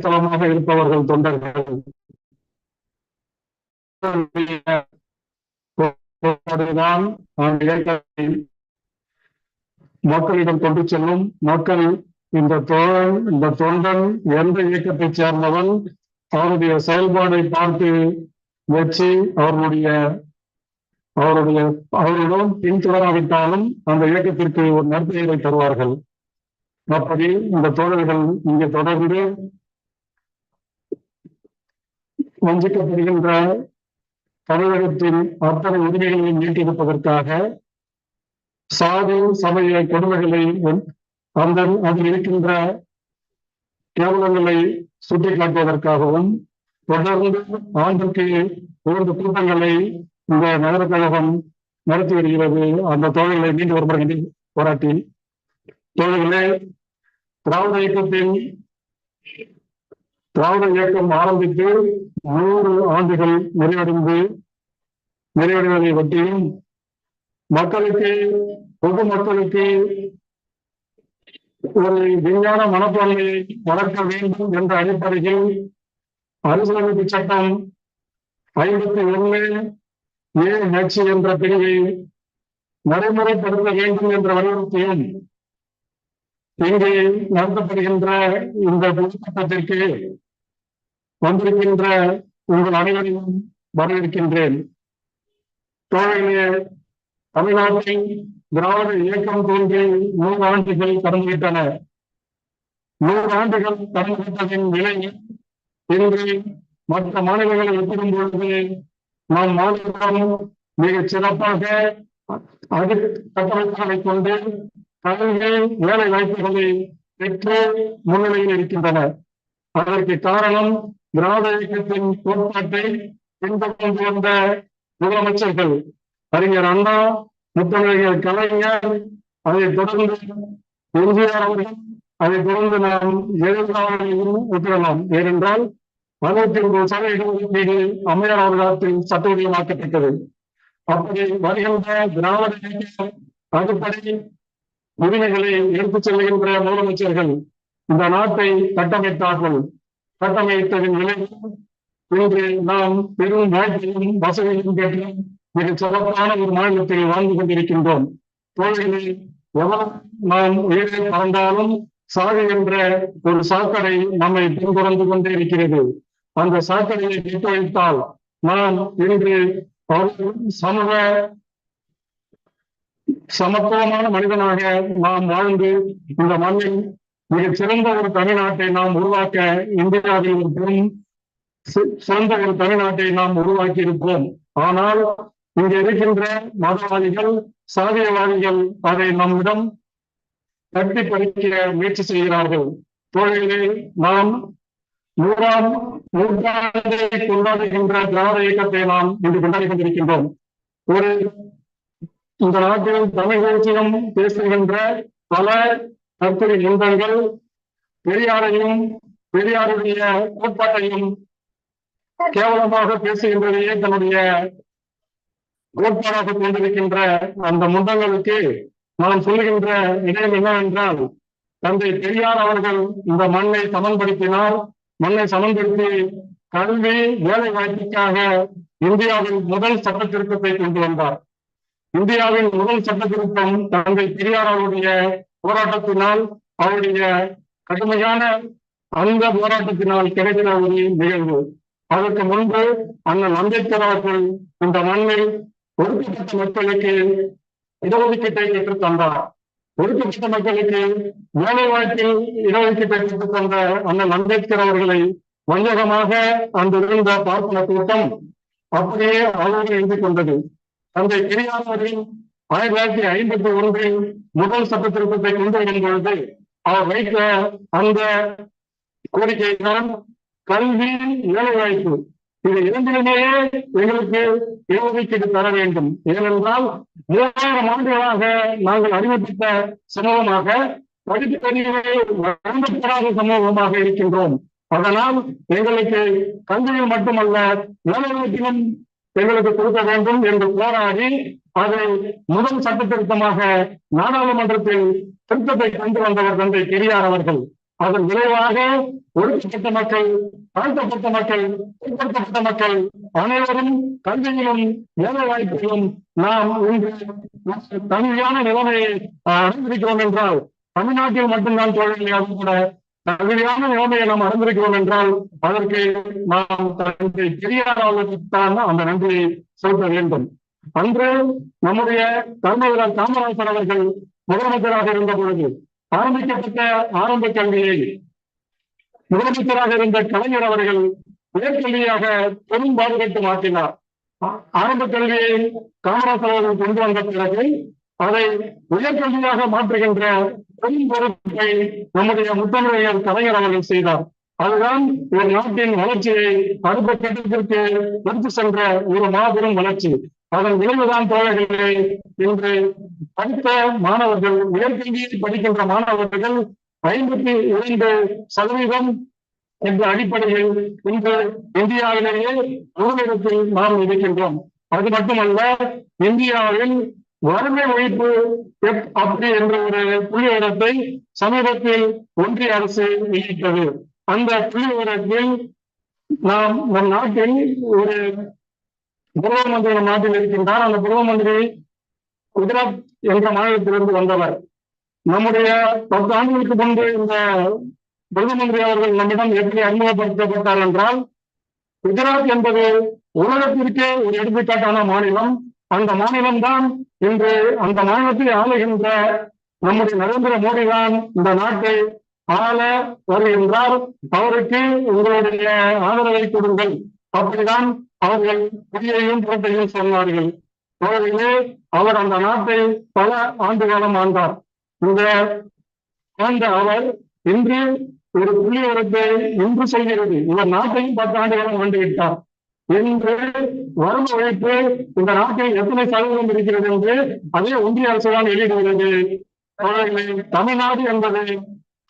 அடித்தளமாக இருப்பவர்கள் தொண்டர்கள். மக்களிடம் கொண்டு செல்லும் மக்கள் இந்த தோழன் இந்த தொண்டன் எந்த இயக்கத்தை சேர்ந்தவன் அவருடைய செயல்பாடை பார்த்து வச்சு அவர்களுடைய அவருடைய அவரிடம் பின்தொடராவிட்டாலும் அந்த இயக்கத்திற்கு ஒரு நற்பெயரை தருவார்கள். அப்படி இந்த தோழர்கள் இங்கே தொடர்ந்து வஞ்சிக்கப்படுகின்ற தமிழகத்தின் அத்தனை உரிமைகளையும் நீட்டிருப்பதற்காக சாதி சமய கொடுமைகளை அந்த அதில் இருக்கின்ற கேவலங்களை சுட்டிக்காட்டுவதற்காகவும் தொடர்ந்து ஆண்டுக்கு இரண்டு கூட்டங்களை இந்த நகர கழகம் நடத்தி வருகிறது. அந்த தோழர்களை மீண்டும் ஒரு முறை போராட்டி தோழர்களே திராவிட இயக்கத்தின் திராவிட இயக்கம் ஆரம்பித்து நூறு ஆண்டுகள் நிறைவடைந்து நிறைவடைவதை பற்றி மக்களுக்கு பொது மக்களுக்கு ஒரு விஞ்ஞான மனப்பான்மையை வளர்க்க வேண்டும் என்ற அடிப்படையில் அரசியலமைப்பு சட்டம் ஐம்பத்தி ஒண்ணு ஏ நச்சு என்ற பிரிவை நடைமுறைப்படுத்த வேண்டும் என்ற வலியுறுத்தியும் இங்கே நடத்தப்படுகின்ற இந்த பொதுக்கூட்டத்திற்கு வந்திருக்கின்ற உங்கள் அனைவரையும் வரவேற்கின்றேன். தோழர்களே தமிழ்நாட்டை திராவிட இயக்கம் தோன்றி நூறு ஆண்டுகள் கடந்துவிட்டன. நூறு ஆண்டுகள் கடந்துவிட்டதின் விலை இன்று மற்ற மாநிலங்களை ஒப்பிடும் பொழுது நம் மாநிலம் மிகச் சிறப்பாக அது கட்டமைப்புகளை கொண்டு கல்வி வேலை வாய்ப்புகளை பெற்று முன்னிலையில் இருக்கின்றன. அதற்கு காரணம் திராவிட இயக்கத்தின் கோட்பாட்டை பின்தொடர்ந்து வந்த முதலமைச்சர்கள் அறிஞர் அண்ணா முத்தமிழர் கலைஞர் அதைத் தொடர்ந்து எம்ஜிஆர் அவர்கள் அதைத் தொடர்ந்து நாம் ஜெயலலிதாவையும் ஒப்பிடலாம் ஏனென்றால் அறுபத்தி ஒன்பது சதவீத ஒதுக்கீடு அம்மையார் அவர்களத்தில் சட்டவியமாக்கப்பட்டது அப்படி வருகின்ற திராவிட இயக்க அடிப்படை உரிமைகளை எடுத்துச் செல்கின்ற முதலமைச்சர்கள் இந்த நாட்டை கட்டமைத்தார்கள். கட்டமைத்ததின் விளைவு இன்று நாம் பெரும் வாய்ப்பையும் வசதியும் கேட்டு மிக சிறப்பான ஒரு மாநிலத்தில் வாழ்ந்து கொண்டிருக்கின்றோம். தோழிகளை எவர் நாம் உயிரை பறந்தாலும் சாகு என்ற ஒரு சாக்கடை நம்மை பின்தொடர்ந்து கொண்டே இருக்கிறது. அந்த சாக்கடையை விட்டு வைத்தால் நாம் இன்று சமூக சமத்துவமான மனிதனாக நாம் வாழ்ந்து இந்த மண்ணில் மிகச் சிறந்த ஒரு தமிழ்நாட்டை நாம் உருவாக்க இந்தியாவில் ஒரு சிறந்த ஒரு தமிழ்நாட்டை நாம் உருவாக்கி இருப்போம் ஆனால் இங்க இருக்கின்ற மதவாதிகள் சாதியவாதிகள் அதை நம்மிடம் கட்டி பறிக்க முயற்சி செய்கிறார்கள். தோழிகளே நாம் நூறாம் நூற்றாண்டை கொண்டாடுகின்ற திராவிட இயக்கத்தை நாம் இன்று கொண்டாடி கொண்டிருக்கின்றோம். ஒரு இந்த நாட்டில் தமிழ் தேசியம் பேசுகின்ற பல கற்பனை இன்பங்கள் பெரியாரையும் பெரியாருடைய கோட்பாட்டையும் கேவலமாக பேசுகின்றதையே தன்னுடைய கோட்பாடாக கொண்டிருக்கின்ற அந்த முண்டங்களுக்கு நான் சொல்லுகின்ற இடம் என்னவென்றால் தந்தை பெரியார் அவர்கள் இந்த மண்ணை சமன்படுத்தினார் மண்ணை சமன்படுத்தி கல்வி வேலை வாய்ப்புக்காக இந்தியாவின் முதல் சட்ட திருத்தத்தை கொண்டு வந்தார். இந்தியாவின் முதல் சட்ட திருத்தம் தந்தை பெரியார் அவருடைய போராட்டத்தினால் அவருடைய கடுமையான அந்த போராட்டத்தினால் கிடைக்கிற ஒரு நிகழ்வு. அதற்கு முன்பு அண்ணன் அம்பேத்கர் அவர்கள் இந்த மண்ணில் ஒடுக்கப்பட்ட மக்களுக்கு இடஒதுக்கீட்டை பெற்றுத் தந்தார். ஒடுக்கப்பட்ட மக்களுக்கு வேலை வாய்ப்பில் இடஒதுக்கீட்டை பெற்றுத் தந்த அண்ணன் அம்பேத்கர் அவர்களை வஞ்சகமாக அந்த இருந்த பார்ப்பன கூட்டம் அப்படியே அவர்கள் எழுதி கொண்டது. தந்தை பெரியார் அவரின் ஆயிரத்தி தொள்ளாயிரத்தி ஐம்பத்தி ஒன்றில் முதல் சட்ட திருத்தத்தை கொண்டு வரும் பொழுது அவர் வைத்த அந்த கோரிக்கை தான் கல்வி வேலை வாய்ப்பு இது இரண்டிலுமே எங்களுக்கு இடஒதுக்கீடு தர வேண்டும். ஏனென்றால் மூவாயிரம் ஆண்டுகளாக நாங்கள் அறிவிப்பித்த சமூகமாக படிப்பறிவை வழங்கப்படாத சமூகமாக இருக்கின்றோம். அதனால் எங்களுக்கு கல்வியில் மட்டுமல்ல வேலைவாய்ப்பிலும் எங்களுக்கு கொடுக்க வேண்டும் என்று போராடி அதை முதல் சட்ட திருத்தமாக நாடாளுமன்றத்தில் திருத்தத்தை கொண்டு வந்தவர் தந்தை பெரியார் அவர்கள். அதன் விளைவாக ஒடுக்கப்பட்ட மக்கள் தாழ்த்தப்பட்ட மக்கள் பிற்படுத்தப்பட்ட மக்கள் அனைவரும் கல்வியிலும் வேலை வாய்ப்பிலும் நாம் இன்று தனியான நிலைமையை அடைந்திருக்கிறோம் என்றால் தமிழ்நாட்டில் மட்டும்தான் தோழர்களாக கூட தகுதியான நிலைமையை நாம் அறிந்திருக்கிறோம் என்றால் அதற்கு நாம் தன்னை பெரியார் அவர்களுக்கு அந்த நன்றியை செலுத்த வேண்டும். அன்று நம்முடைய தலைமையிலர் காமராஜர் அவர்கள் முதலமைச்சராக இருந்த பொழுது ஆரம்பிக்கப்பட்ட ஆரம்ப கல்வியை முதலமைச்சராக இருந்த கலைஞர் அவர்கள் உயர்கல்வியாக பெரும் பாதுகாத்து மாற்றினார். ஆரம்ப கல்வியை காமராஜர் அவர்கள் கொண்டு வந்த பிறகு அதை உயர்கல்வியாக மாற்றுகின்ற பெரும் பொறுப்பை நம்முடைய முத்தமிழையர் கலைஞர் அவர்கள் செய்தார். அதுதான் ஒரு நாட்டின் வளர்ச்சியை அடுத்த கட்டத்திற்கு எடுத்து சென்ற ஒரு மாபெரும் வளர்ச்சி. அதன் விளைவுதான் தோழர்களே இன்று படித்த மாணவர்கள் உயர்கல்வியை படிக்கின்ற மாணவர்கள் ஐம்பத்தி இரண்டு சதவீதம் என்ற அடிப்படையில் இன்று இந்தியாவிலேயே முதலிடத்தில் நாம் இருக்கின்றோம். அது மட்டுமல்ல இந்தியாவில் வறுமை ஒழிப்பு அப்படி என்ற ஒரு புள்ளி விவரத்தை சமீபத்தில் ஒன்றிய அரசு வெளியிட்டது. அந்த புள்ளி விவரத்தில் நாம் நம் நாட்டில் ஒரு பிரதம மந்திரி நம் நாட்டில் இருக்கின்றார் அந்த பிரதம மந்திரி குஜராத் என்ற மாநிலத்திலிருந்து வந்தவர். நம்முடைய பத்து ஆண்டுகளுக்கு முன்பு இந்த பிரதம மந்திரி அவர்கள் நம்மிடம் எப்படி அறிமுகப்படுத்தப்பட்டார் என்றால் குஜராத் என்பது உலகத்திற்கே ஒரு எடுத்துக்காட்டான மாநிலம். அந்த மாநிலம்தான் இன்று அந்த மாநிலத்தை ஆளுகின்ற நம்முடைய நரேந்திர மோடி தான் இந்த நாட்டை ஆள வருகின்றார். அவருக்கு உங்களுடைய ஆதரவை கொடுங்கள். அப்படிதான் அவர்கள் புதியையும் புறத்தையும் சொன்னார்கள். அவர்களே அவர் அந்த நாட்டை பல ஆண்டு காலம் ஆண்டார். இந்த ஆண்ட அவர் இன்று ஒரு புள்ளி உரத்தை இன்று செய்கிறது. இவர் நாட்டையும் பத்து ஆண்டு காலம் ஆண்டு விட்டார். என்று வறுமை ஒழிப்பு இந்த நாட்டில் எத்தனை சதவீதம் இருக்கிறது என்று அதே ஒன்றிய அரசு தான் வெளியிடுகிறது தமிழ்நாடு என்பது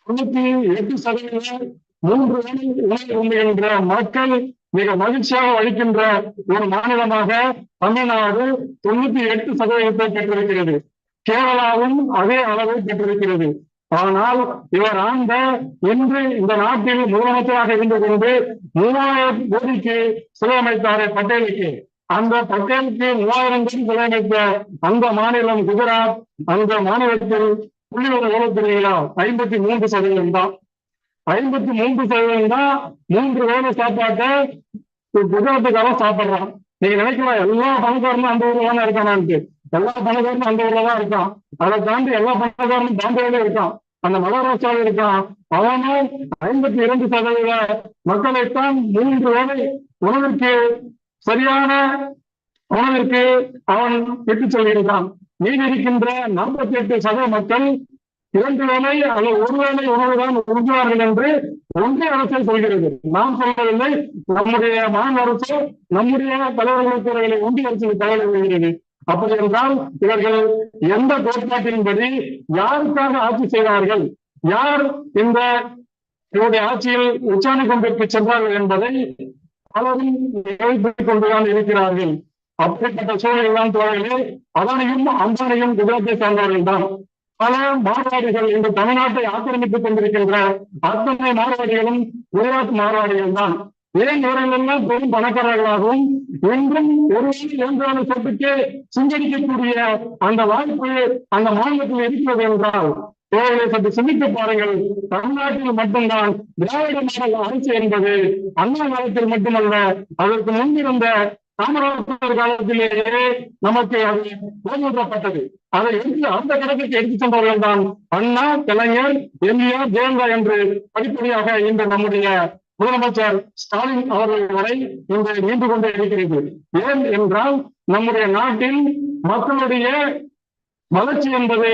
தொண்ணூத்தி எட்டு சதவீதம் மூன்று உணவு உண்ணுகின்ற மக்கள் மிக மகிழ்ச்சியாக அளிக்கின்ற ஒரு மாநிலமாக தமிழ்நாடு தொண்ணூத்தி எட்டு சதவீதத்தை பெற்றிருக்கிறது. கேரளாவும் அதே அளவை பெற்றிருக்கிறது. ஆனால் இவர் ஆண்ட இன்று இந்த நாட்டில் முதலமைச்சராக இருந்து கொண்டு மூவாயிரம் கோடிக்கு சிலையமைத்தாரே பட்டேலுக்கு. அந்த பட்டேலுக்கு மூவாயிரம் கோடி சிலையமைத்த அந்த மாநிலம் குஜராத் அந்த மாநிலத்தில் புள்ளி ஒரு எவ்வளவு தெரியுங்களா ஐம்பத்தி மூன்று சதவீதம் தான். ஐம்பத்தி மூன்று சதவீதம் தான் மூன்று வேலை சாப்பாட்டை குஜராத்துக்காரன் சாப்பிடுறான். நீங்க நினைக்கலாம் எல்லா பணக்காரனும் அந்த ஊர்ல தானே இருக்கானான்ட்டு. எல்லா பணக்காரனும் அந்த ஊர்ல தான் இருக்கான் அதை தாண்டி எல்லா பணக்காரனும் பாம்பேல இருக்கான் அந்த மகாராஷ்டிராவில் இருக்கான் அவனும் ஐம்பத்தி இரண்டு சதவீத மக்களைத்தான் மூன்று வேலை உணவிற்கு சரியான உணவிற்கு அவன் விட்டு சொல்லியிருக்கான். மீதி இருக்கின்ற நாற்பத்தி எட்டு சதவீத மக்கள் இரண்டு வேலை அல்லது ஒரு வேலை உணவுதான் உறுதிவார்கள் என்று ஒன்றிய அரசு சொல்கிறது. நாம் சொல்லவில்லை. நம்முடைய மாநில அரசு நம்முடைய தலைவர்களுக்கு ஒன்றிய அரசு தலைவர் வருகிறது அப்படி என்றால் இவர்கள் எந்த கோட்பாட்டின்படி யாருக்காக ஆட்சி செய்தார்கள்? யார் இந்த இவருடைய ஆட்சியில் உச்சாணி கொண்டிற்கு சென்றார்கள் என்பதை பலரும் நினைத்துக் கொண்டுதான் இருக்கிறார்கள். அப்படிப்பட்ட சூழ்நிலை தான் தோழர்களே அதனையும் அம்பானையும் குஜராத்தை சார்ந்தவர்கள் தான். பல மார்வாடிகள் இந்த தமிழ்நாட்டை ஆக்கிரமித்துக் கொண்டிருக்கின்ற அத்தனை மார்வாடிகளும் குஜராத் மார்வாடிகள் தான். இதே இவர்களெல்லாம் பெரும் பணக்காரர்களாகவும் என்றும் ஒரு இயந்திரான சொத்துக்கு சிந்தரிக்கக்கூடிய அந்த வாய்ப்பு அந்த மாநிலத்தில் இருக்கிறது என்றால் தேவையை சற்று சிந்தித்து பாருங்கள். தமிழ்நாட்டில் மட்டும்தான் திராவிட மாடல் அரசு என்பது அண்ணா காலத்தில் மட்டுமல்ல அதற்கு முன்பிருந்த காமராஜர் காலத்திலேயே நமக்கு அது போதப்பட்டது அதை எடுத்து அந்த கணக்கிற்கு எடுத்து சென்றவர்கள் தான் அண்ணா கலைஞர் எம்ஜிஆர் ஜெயலலிதா என்று படிப்படியாக இந்த நம்முடைய முதலமைச்சர் ஸ்டாலின் அவர்கள் வரை இன்று நீண்டு கொண்டே இருக்கிறது. ஏன் என்றால் நம்முடைய நாட்டில் மக்களுடைய வளர்ச்சி என்பது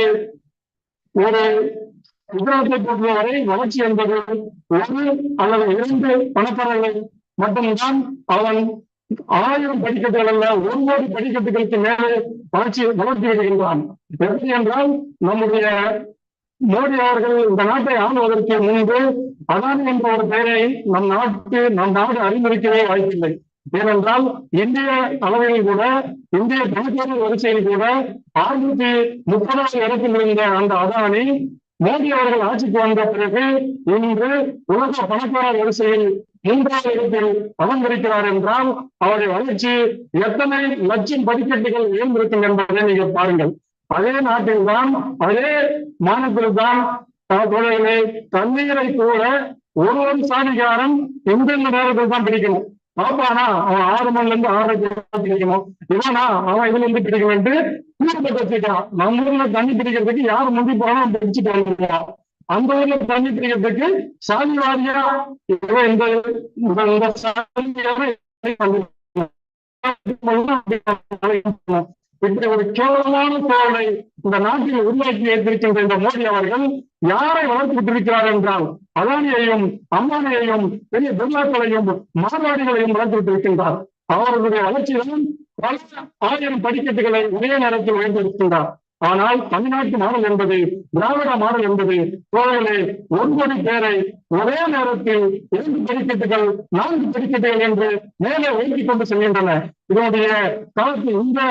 ஒரு குஜராத்தை பொறுத்தவரை வளர்ச்சி என்பது ஒரு அல்லது இரண்டு பணக்காரர்கள் மட்டும்தான் அவன் ஆயிரம் படிக்கட்டுகள் அல்ல ஒரு கோடி படிக்கட்டுகளுக்கு மேலே வளர்ச்சி வளர்ச்சி வருகின்றான் எப்படி என்றால் நம்முடைய மோடி அவர்கள் இந்த நாட்டை ஆளுவதற்கு முன்பு அதானி என்ற ஒரு பெயரை நம் நாட்டு நம் நாடு அறிந்திருக்கவே வாய்ப்பில்லை. ஏனென்றால் இந்திய அளவில் கூட இந்திய பணக்காரர் வரிசையில் கூட ஆயிரத்தி முப்பதாவது இடத்தில் இருந்த அந்த அதானி மோடி அவர்கள் ஆட்சிக்கு வந்த பிறகு இன்று உலக பணக்காரர் வரிசையில் மூன்றாவது இடத்தில் அலங்கரிக்கிறார் என்றால் அவருடைய வளர்ச்சி எத்தனை லட்சம் படிக்கட்டுகள் உயர்ந்திருக்கும் என்பதை நீங்கள் பாருங்கள். அதே நாட்டில்தான் அதே மாநிலத்தில்தான் தொழிலை தண்ணீரை கூட ஒரு ஒரு சாதிகாரன் எந்தெந்த நேரத்தில் தான் பிடிக்கணும் பாப்பானா அவன் ஆறு மணில இருந்து ஆறரை பிடிக்கணும் இவனா அவன் இதுல இருந்து பிடிக்கணும் கூட்டத்தை வச்சுக்கிறான் நம்ம ஊர்ல தண்ணி பிடிக்கிறதுக்கு யார் முந்தி போனாலும் பிடிச்சிட்டு வந்துருவான் அந்த ஊர்ல தண்ணி பிடிக்கிறதுக்கு சாதி வாரியா இவன் இந்த இந்த- இந்த சாதியார இப்படி ஒரு கேவலமான சூழலை இந்த நாட்டில் உருவாக்கி வைத்திருக்கின்ற இந்த மோடி அவர்கள் யாரை வளர்த்து விட்டிருக்கிறார் என்றால் அதானியையும் அம்பானியையும் பெரிய பிர்லாக்களையும் மார்வாடிகளையும் வளர்த்து விட்டிருக்கின்றார் அவர்களுடைய வளர்ச்சியிலும் பல ஆயிரம் படிக்கட்டுகளை ஒரே நேரத்தில் உயர்ந்திருக்கின்றார் ஆனால் தமிழ்நாட்டு மாடல் என்பது திராவிட மாடல் என்பது தோழர்களே ஒன்பது பேரை ஒரே நேரத்தில் இரண்டு படிக்கட்டுகள் நான்கு படிக்கட்டுகள் என்று மேலே உயர்த்தி கொண்டு செல்கின்றன. இதனுடைய காலத்தில் இந்த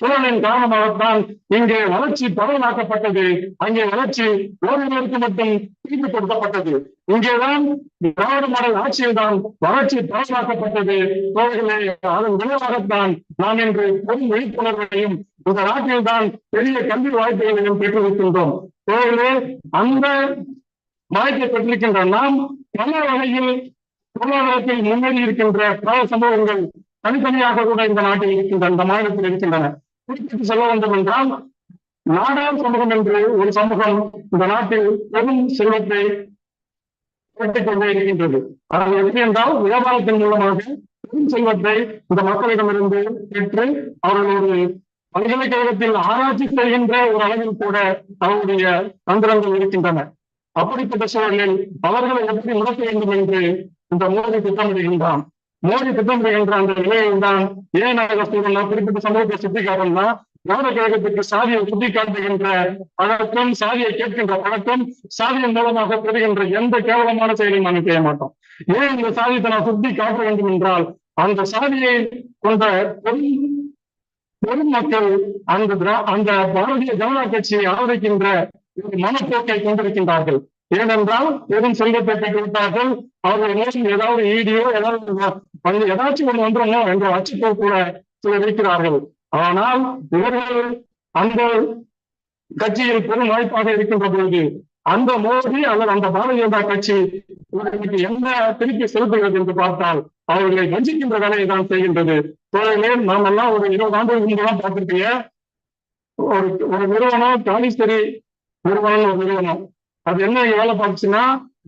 சூழலின் காரணமாகத்தான் இங்கே வளர்ச்சி பரவலாக்கப்பட்டது அங்கே வளர்ச்சி ஓரினருக்கு மட்டும் திருப்பி கொடுக்கப்பட்டது இங்கேதான் திராவிட மாடல் ஆட்சியில் தான் வளர்ச்சி பரவலாக்கப்பட்டது தோழர்களே அதன் விளைவாகத்தான் நாம் இன்று பொது விழிப்புணர்வையும் இந்த நாட்டில் தான் பெரிய கல்வி வாய்ப்புகளையும் பெற்றிருக்கின்றோம். தோழர்களே அந்த வாய்ப்பை பெற்றிருக்கின்ற நாம் பல வகையில் பொருளாதாரத்தில் முன்னேறி இருக்கின்ற பல சம்பவங்கள் தனித்தனியாக கூட இந்த நாட்டில் இருக்கின்ற இந்த மாநிலத்தில் இருக்கின்றன. குறிப்பிட்டு சொல்ல வேண்டும் என்றால் நாடார் சமூகம் என்று ஒரு சமூகம் இந்த நாட்டில் பெரும் செல்வத்தை கொண்டே இருக்கின்றது. அது எப்படி என்றால் வியாபாரத்தின் மூலமாக பெரும் செல்வத்தை இந்த மக்களிடமிருந்து பெற்று அவர்கள் ஒரு பல்கலைக்கழகத்தில் ஆராய்ச்சி செய்கின்ற ஒரு அளவில் கூட அவருடைய தந்திரங்கள் இருக்கின்றன. அப்படிப்பட்ட சூழலில் அவர்களை எப்படி முடக்க வேண்டும் என்று இந்த மோடி திட்டமிடுகின்றான். மோடி திட்டமிடுகின்ற அந்த நிலையில் தான் ஏன் நாக சொல்றோம்னா குறிப்பிட்ட சமூகத்தை சுட்டி தான் திராவிட கழகத்திற்கு சாதியை சுட்டிக்காட்டுகின்ற பழக்கம் சாதியை கேட்கின்ற பழக்கம் சாதியின் மூலமாக பெறுகின்ற எந்த கேவலமான செயலையும் நாங்கள் செய்ய மாட்டோம். ஏன் இந்த சாதியத்தை நான் சுட்டி காட்ட வேண்டும் என்றால் அந்த சாதியை கொண்ட பெரும் அந்த அந்த பாரதிய ஜனதா கட்சியை ஆதரிக்கின்ற ஒரு மனப்போக்கை கொண்டிருக்கின்றார்கள். ஏனென்றால் எதுவும் செல்வத்தை பெற்றுவிட்டார்கள் அவர்கள் மோசம் ஏதாவது ஈடியோ ஏதாவது ஏதாச்சும் ஒன்று வந்துருமோ என்ற அச்சத்தோ கூட சிலர் இருக்கிறார்கள். ஆனால் இவர்கள் அந்த கட்சியில் பெரும் வாய்ப்பாக இருக்கின்ற பொழுது அந்த மோடி அல்லது அந்த பாரதிய ஜனதா கட்சி இவர்களுக்கு என்ன திருப்பி செலுத்துகிறது என்று பார்த்தால் அவர்களை வஞ்சிக்கின்ற வேலையை தான் செய்கின்றது. தோழர்களே நாம் எல்லாம் ஒரு இருபது ஆண்டுகள் முன்பெல்லாம் பார்த்திருப்பீங்க ஒரு ஒரு நிறுவனம் காலிஸ்தரி நிறுவனம் ஒரு நிறுவனம். அது என்ன வேலை பார்த்துச்சுன்னா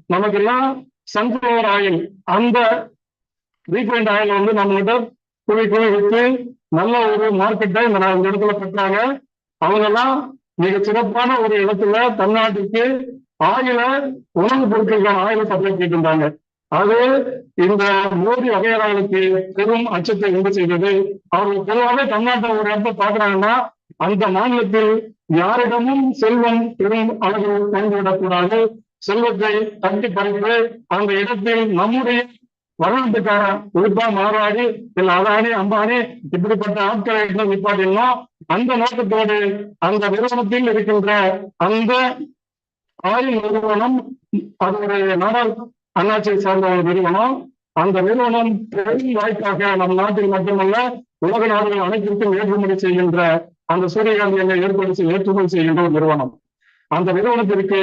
நமக்கு எல்லாம் சன்ஃபிளவர் ஆயில் அந்த ரீஃபைண்ட் ஆயில் வந்து நம்ம கிட்ட குழி குழி வச்சு நல்ல ஒரு மார்க்கெட்டை இந்த இந்த இடத்துல பெற்றாங்க அவங்க எல்லாம் மிக சிறப்பான ஒரு இடத்துல தமிழ்நாட்டுக்கு ஆயில உணவு பொருட்களுக்கான ஆயில சப்ளை பண்ணிட்டு அது இந்த மோடி வகையாளர்களுக்கு பெரும் அச்சத்தை உண்டு செய்தது. அவர்கள் பொதுவாக தமிழ்நாட்டை ஒரு இடத்த பாக்குறாங்கன்னா அந்த மாநிலத்தில் யாரிடமும் செல்வம் பெரும் அளவில் பயந்துவிடக்கூடாது செல்வத்தை தட்டி பறித்து அந்த இடத்தில் நம்முடைய வரலாற்றுக்கார உறுப்பா மாறாடி இல்ல அதானி அம்பானி இப்படிப்பட்ட ஆட்களை இன்னும் அந்த நோக்கத்தோடு அந்த நிறுவனத்தில் இருக்கின்ற அந்த ஆயில் நிறுவனம் அதனுடைய ஒரு நாடாள் அண்ணாச்சியை சார்ந்த ஒரு நிறுவனம் அந்த நிறுவனம் பெரும் வாய்ப்பாக நம் நாட்டில் மட்டுமல்ல உலக நாடுகள் அனைத்திற்கும் ஏற்றுமதி செய்கின்ற அந்த சூரியகாந்தியை ஏற்படுத்தி ஏற்றுமதி செய்கின்ற ஒரு நிறுவனம். அந்த நிறுவனத்திற்கு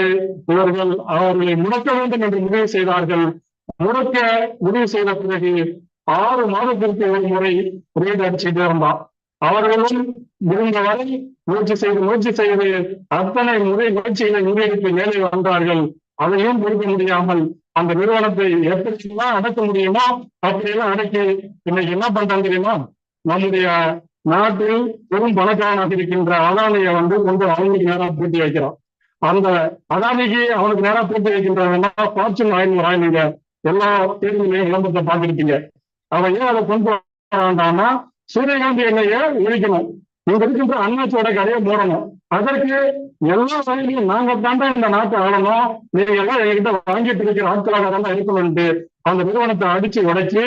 இவர்கள் அவர்களை முடக்க வேண்டும் என்று முடிவு செய்தார்கள். முடக்க முடிவு செய்த பிறகு ஆறு மாதத்திற்கு ஒரு முறை ரேட் அடிச்சுட்டு இருந்தான் அவர்களும் முடிந்தவரை முயற்சி செய்து முயற்சி செய்து அத்தனை முறை முயற்சிகளை முறியடித்து மேலே வந்தார்கள். அதையும் பொறுக்க முடியாமல் அந்த நிறுவனத்தை எப்படியெல்லாம் அடக்க முடியுமோ அப்படியெல்லாம் அடக்கி இன்னைக்கு என்ன பண்றாங்க தெரியுமா? நம்முடைய நாட்டில் பெரும் பணக்காரனாக இருக்கின்ற அதானியை வந்து கொண்டு அவனுக்கு நேரா பூட்டி வைக்கிறான் அந்த அதானிக்கு அவனுக்கு நேரா பூட்டி வைக்கின்றவன்னா ஃபார்ச்சூன் ஆயில் வாங்கிங்க எல்லா தேர்தலையும் விளம்பரத்தை பார்த்துருக்கீங்க. அவன் ஏன் அதை கொண்டு வர வேண்டாம்னா சூரியகாந்தி எண்ணெயை ஒழிக்கணும். இங்க இருக்கின்ற அண்ணாச்சியோட கடையை மூடணும். அதற்கு எல்லா வகையிலும் நாங்க தாண்டா இந்த நாட்டை ஆளணும். நீங்க எல்லாம் எங்ககிட்ட வாங்கிட்டு இருக்கிற ஆட்களாக தான் இருக்கணும்ட்டு அந்த நிறுவனத்தை அடிச்சு உடைச்சு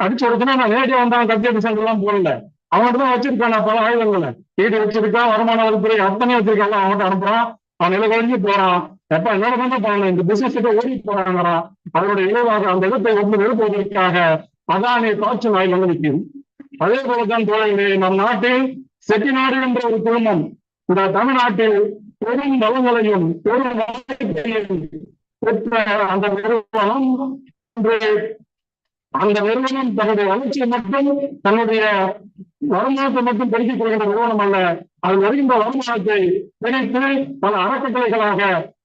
அடிச்சு உடைச்சுன்னா நான் நேரடியா வந்தான் கத்திய சென்டர் எல்லாம் போடல அவன்கிட்ட தான் வச்சிருக்கான் பல ஆயுதங்களை. ஈடு வச்சிருக்கான் வருமான வரித்துறை அத்தனை வச்சிருக்காங்க அவன்கிட்ட அனுப்புறான். அவன் நிலை குறைஞ்சி போறான். எப்ப என்னோட தான் போறான் இந்த பிசினஸ் ஓடி போறாங்கடா. அதனுடைய விளைவாக அந்த இடத்தை ஒன்று நிரப்புவதற்காக அதானே காய்ச்சல் நாய் வந்து நிற்கும். அதே போலதான் தோழர்களே நம் நாட்டில் செட்டிநாடு என்ற ஒரு குழுமம் இந்த தமிழ்நாட்டில் பெரும் வளங்களையும் பெரும் பெற்ற அந்த நிறுவனம் அந்த நிறுவனம் தன்னுடைய வளர்ச்சியை மட்டும் தன்னுடைய வருமானத்தை மட்டும் பெருக்கிக் கொள்கின்ற நிறுவனம் அல்ல. அது வருகின்ற வருமானத்தை பிணைத்து பல அறக்கட்டளைகளாக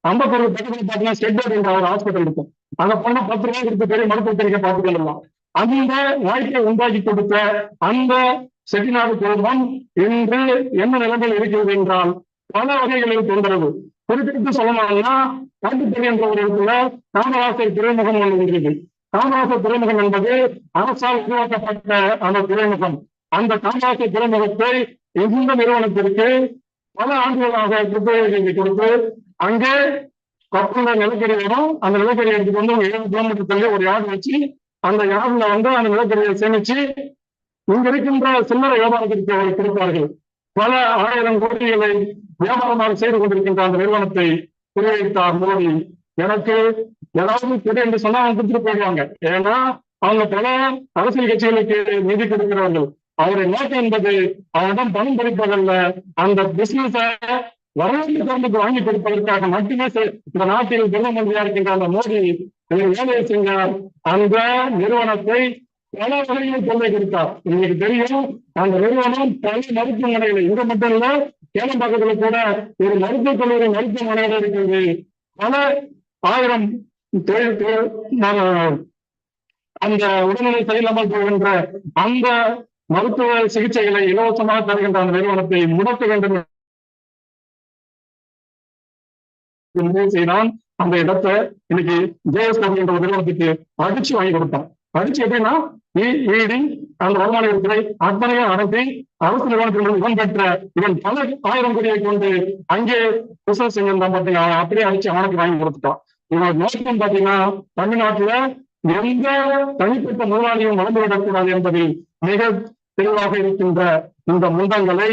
அம்பத்தூர் பக்கத்தில் பார்த்தீங்கன்னா ஸ்டெட் என்ற ஒரு ஹாஸ்பிட்டல் இருக்கும். அங்க போனா பத்து ரூபாய் கொடுத்து பெரிய மருத்துவமனைக்கு பார்த்துக்கலாம் அந்த வாய்ப்பை உண்டாக்கி கொடுத்த அந்த செட்டிநாடு குடும்பம் இன்று என்ன நிலைமையில் இருக்கிறது என்றால் பல வகைகளில் தொந்தரவு. குறிப்பிட்டு சொல்லணும்னா காட்டுத்தறி என்ற ஒரு இடத்துல காமராசர் துறைமுகம் ஒன்று இருக்கிறது காமராசர் துறைமுகம் என்பது அரசால் உருவாக்கப்பட்ட அந்த துறைமுகம். அந்த காமராசர் துறைமுகத்தை எந்த நிறுவனத்திற்கு பல ஆண்டுகளாக குத்தகைக்கு கொடுத்து அங்கே கப்பல நிலக்கரி வரும். அந்த நிலக்கரி எடுத்துட்டு வந்து ஒரு ஏழு கிலோமீட்டர் தள்ளி ஒரு யார்டு வச்சு அந்த யார்டுல வந்து அந்த நிலக்கரியை சேமிச்சு இங்க இருக்கின்ற சில்லறை வியாபாரத்திற்கு அவர்கள் கொடுப்பார்கள். பல ஆயிரம் கோடிகளை வியாபாரமாக செய்து கொண்டிருக்கின்ற அந்த நிறுவனத்தை குறிவைத்தார் மோடி. எனக்கு ஏதாவது கொடு என்று சொன்னா அவங்க கொடுத்துட்டு போயிடுவாங்க. ஏன்னா அவங்க பல அரசியல் கட்சிகளுக்கு நிதி கொடுக்கிறவர்கள். அவருடைய நோக்கம் என்பது அவரிடம் பணம் பறிப்பதல்ல. அந்த பிசினஸ வரலாற்று சார்ந்துக்கு வாங்கி கொடுப்பதற்காக மட்டுமே இந்த நாட்டில் பிரதம மந்திரியா இருக்கின்ற அந்த மோடி வேலையை செஞ்சார் அந்த நிறுவனத்தை பல வகையில் கொள்ளை கொடுத்தார். உங்களுக்கு தெரியும் அந்த நிறுவனம் பல மருத்துவமனைகள் இங்க மட்டும் இல்ல கேளம்பாக்கத்துல கூட ஒரு மருத்துவக் கல்லூரி மருத்துவமனைகள் இருக்கிறது பல ஆயிரம் அந்த உடல்நிலை சரியில்லாமல் போகின்ற அந்த மருத்துவ சிகிச்சைகளை இலவசமாக தருகின்ற அந்த நிறுவனத்தை முடக்க வேண்டும் என்று முடிவு செய்தான் அந்த இடத்தை இன்னைக்கு ஜேஎஸ்டபிள் என்ற ஒரு நிறுவனத்துக்கு அடிச்சு வாங்கி கொடுத்தான். அடிச்சு எப்படின்னா அந்த வருமான வரித்துறை அத்தனையும் அடக்கி அரசு நிறுவனத்திலிருந்து இவன் பெற்ற இவன் பல ஆயிரம் கோடியை கொண்டு அங்கே பிசினஸ் செஞ்சிருந்தான் பாத்தீங்கன்னா அப்படியே அடிச்சு அவனுக்கு வாங்கி கொடுத்துட்டான். இவனோட நோக்கம் பாத்தீங்கன்னா தமிழ்நாட்டுல எந்த தனிப்பட்ட முதலாளியும் வளர்ந்து விடக்கூடாது என்பதில் மிக தெளிவாக இருக்கின்ற இந்த முந்தங்களை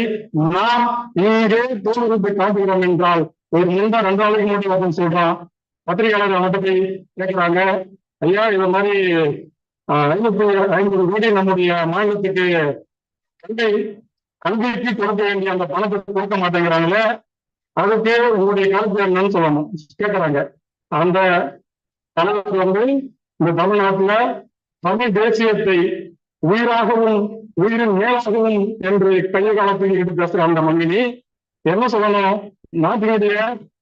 நாம் இங்கே தோல்விப்பை காட்டுகிறோம் என்றால் ஒரு முண்டா ரெண்டாவது மூன்று சொல்றான் பத்திரிகையாளர் அவர்கிட்ட போய் கேட்கிறாங்க. ஐயா இது மாதிரி ஆஹ், ஐநூத்தி ஐநூறு கோடி நம்முடைய மாநிலத்துக்கு கல்வி கல்விக்கு கொடுக்க வேண்டிய அந்த பணத்தை கொடுக்க மாட்டேங்கிறாங்களே அதுக்கு உங்களுடைய கருத்து என்னன்னு சொல்லணும். கேட்கிறாங்க. அந்த தலைவர் வந்து இந்த தமிழ்நாட்டுல தமிழ் தேசியத்தை உயிராகவும் உயிரின் மேலாகவும் என்று கைய காலத்தில் எடுத்து பேசுற அந்த மங்கினி என்ன சொல்லணும்? நாட்டினுடைய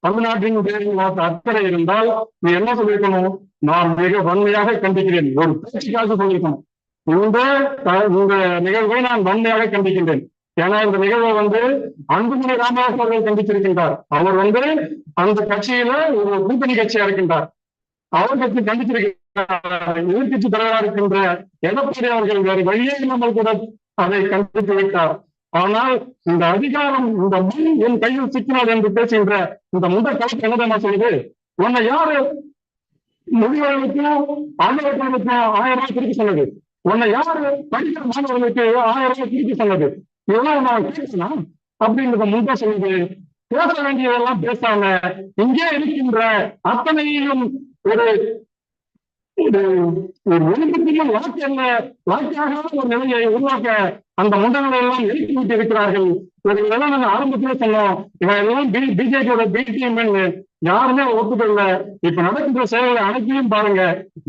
தமிழ்நாட்டினுடைய அக்கறை இருந்தால் நீ என்ன சொல்லியிருக்கணும்? நான் மிக வன்மையாக கண்டிக்கிறேன். ஒரு பேச்சுக்காக சொல்லியிருக்கணும். இந்த இந்த நிகழ்வை நான் வன்மையாக கண்டிக்கின்றேன். ஏன்னா இந்த நிகழ்வை வந்து அன்புமணி ராமதாஸ் அவர்கள் கண்டித்திருக்கின்றார். அவர் வந்து அந்த கட்சியில ஒரு கூட்டணி கட்சியா இருக்கின்றார். அவர் கட்சி கண்டித்திருக்கிறார் எதிர்கட்சி தலைவராக இருக்கின்ற எடப்பாடி அவர்கள் வேறு வழியே இல்லாமல் கூட அதை கண்டித்து வைத்தார். ஆனால் இந்த அதிகாரம் இந்த மண் என் கையில் சிக்கினார் என்று பேசுகின்ற இந்த முந்த கலப்பு என்னதான் சொல்லுது? உன்னை யாரு முதியவர்களுக்கும் ஆண்டவர்களுக்கும் ஆயிரம் ரூபாய் திருப்பி சொன்னது. உன்னை யாரு படிக்கிற மாணவர்களுக்கு ஆயிரம் ரூபாய் திருப்பி சொன்னது. இதெல்லாம் நான் கேட்கணும் அப்படின்றத முன்பே சொல்லுது பேச வேண்டியதெல்லாம் பேசாம இங்கே இருக்கின்ற அத்தனையும் ஒரு ஒரு ஒரு ஒழுக்கத்தையும் வாக்கு என்ன ஒரு நிலையை உருவாக்க அந்த மண்டலங்களை எல்லாம் எழுப்பி விட்டு இருக்கிறார்கள் இவர்களெல்லாம் நாங்க ஆரம்பத்துல சொன்னோம் இவன் எல்லாம் பிஜேபியோட பிடிஎம் யாருமே ஒத்துக்கல இப்ப நடக்கின்ற செயல்களை அனைத்தையும் பாருங்க.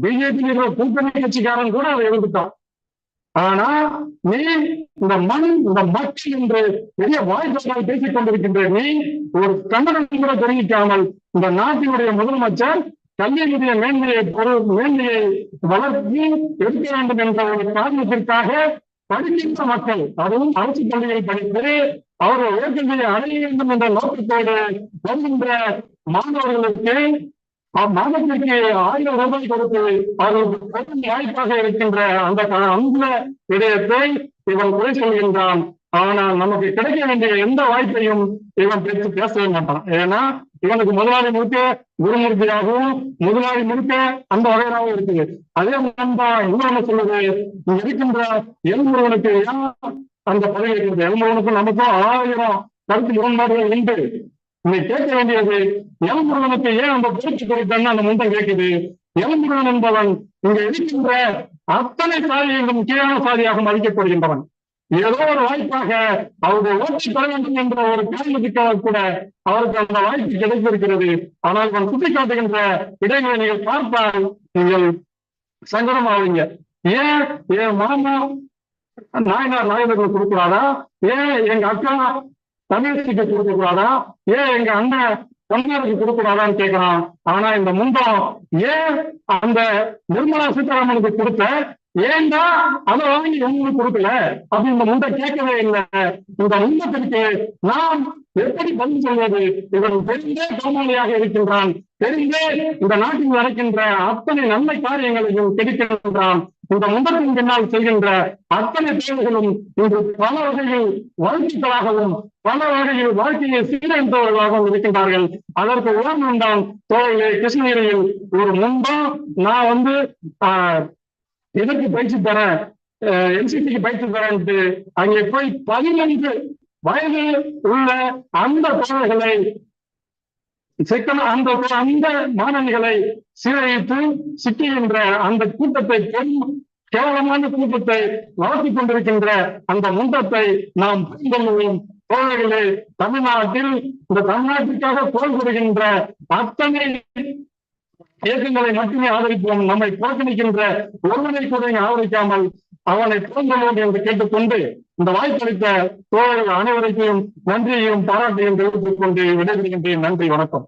பிஜேபி கூட்டணி கட்சிக்காரன் கூட அதை எதிர்த்துட்டான் ஆனா நீ இந்த மண் இந்த மக்கள் என்று பெரிய வாய்ப்பாக பேசிக் கொண்டிருக்கின்ற நீ ஒரு கண்டனம் கூட தெரிவிக்காமல் இந்த நாட்டினுடைய முதலமைச்சர் கல்வியினுடைய மேன்மையை பொருள் மேன்மையை வளர்த்தி எடுக்க வேண்டும் என்ற ஒரு காரணத்திற்காக படிக்கின்ற மக்கள் அதுவும் அரசு பள்ளியில் படித்து அவர்கள் உயர்கல்வியை அடைய வேண்டும் என்ற நோக்கத்தோடு வருகின்ற மாணவர்களுக்கு மாதத்திற்கு ஆயிரம் ரூபாய் கொடுத்து அவர்களுக்கு வாய்ப்பாக இருக்கின்ற அந்த அந்த விடயத்தை இவன் குறை சொல்கின்றான். ஆனால் நமக்கு கிடைக்க வேண்டிய எந்த வாய்ப்பையும் இவன் பேசி பேசவே மாட்டான். ஏன்னா இவனுக்கு முதலாளி முழுக்க குருமூர்த்தியாகவும் முதலாளி முழுக்க அந்த வகையாகவும் இருக்குது. அதே மாதிரிதான் இன்னொன்னு சொல்லுது. இருக்கின்ற எல்முருகனுக்கு ஏன் அந்த பதவி இருக்கிறது எல்முருகனுக்கும் நமக்கும் ஆயிரம் கருத்து முரண்பாடுகள் உண்டு. நீ கேட்க வேண்டியது எலம்புருவனுக்கு ஏன் அந்த பயிற்சி கொடுத்தன்னு அந்த முண்டம் கேட்குது? எலம்புருவன் என்பவன் இங்க இருக்கின்ற அத்தனை சாதிகளும் கீழான சாதியாக மதிக்கப்படுகின்றவன். ஏதோ ஒரு வாய்ப்பாக அவருடைய ஓட்டை பெற வேண்டும் என்ற ஒரு காரணத்துக்காக கூட அவருக்கு அந்த வாய்ப்பு கிடைத்திருக்கிறது. ஆனால் அவன் சுட்டிக்காட்டுகின்ற இடைவெளி நீங்கள் பார்த்தால் நீங்கள் சங்கடமாவீங்க. ஏன் என் மாமா நாயனார் நாயனர்கள் கொடுக்கிறாரா? ஏன் எங்க அக்கா தமிழ்ச்சிக்கு கொடுக்கக்கூடாதா? ஏன் எங்க அண்ணன் தமிழருக்கு கொடுக்க கூடாதான்னு கேட்கிறான் ஆனா இந்த முண்டம் ஏன் அந்த நிர்மலா சீதாராமனுக்கு கொடுத்த? ஏன்டா அதை வாங்கி எங்களுக்கு கொடுக்கல? அப்படி இந்த முண்டை கேட்கவே இல்லை. இந்த முண்டத்திற்கு நாம் எப்படி பதில் சொல்வது? இவன் தெரிந்தே கோமாளியாக இருக்கின்றான். தெரிந்தே இந்த நாட்டில் நடக்கின்ற அத்தனை நன்மை காரியங்களையும் கெடுக்கின்றான். இந்த முண்டத்தின் பின்னால் செய்கின்ற அத்தனை தேவைகளும் இன்று பல வகையில் வளர்ச்சிகளாகவும் பல வகையில் வாழ்க்கையை சீரழிந்தவர்களாகவும் இருக்கின்றார்கள். அதற்கு உதாரணம் தான் தோழர்களே கிருஷ்ணகிரியில் ஒரு முன்பம் நான் வந்து ஆஹ் இதற்கு பயிற்சி தரேன் என்சிசிக்கு பயிற்சி தரேன்ட்டு அங்கே போய் பதினஞ்சு வயது உள்ள அந்த தோழர்களை அந்த அந்த மாணவிகளை சீரழித்து சிக்கின்ற அந்த கூட்டத்தை பெரும் கேவலமான கூட்டத்தை வளர்த்திக் கொண்டிருக்கின்ற அந்த முண்டத்தை நாம் புரிந்துள்ளோம் தோழர்களே தமிழ்நாட்டில் இந்த தமிழ்நாட்டிற்காக போர் கொடுக்கின்ற அத்தனை இயக்கங்களை மட்டுமே ஆதரிப்போம். நம்மை புறக்கணிக்கின்ற ஒருவனை கூட ஆதரிக்காமல் அவனை புறந்தோம் என்று கேட்டுக்கொண்டு இந்த வாய்ப்பளித்த தோழர்கள் அனைவருக்கும் நன்றியையும் பாராட்டையும் தெரிவித்துக் கொண்டு விடைபெறுகின்றேன். நன்றி வணக்கம்.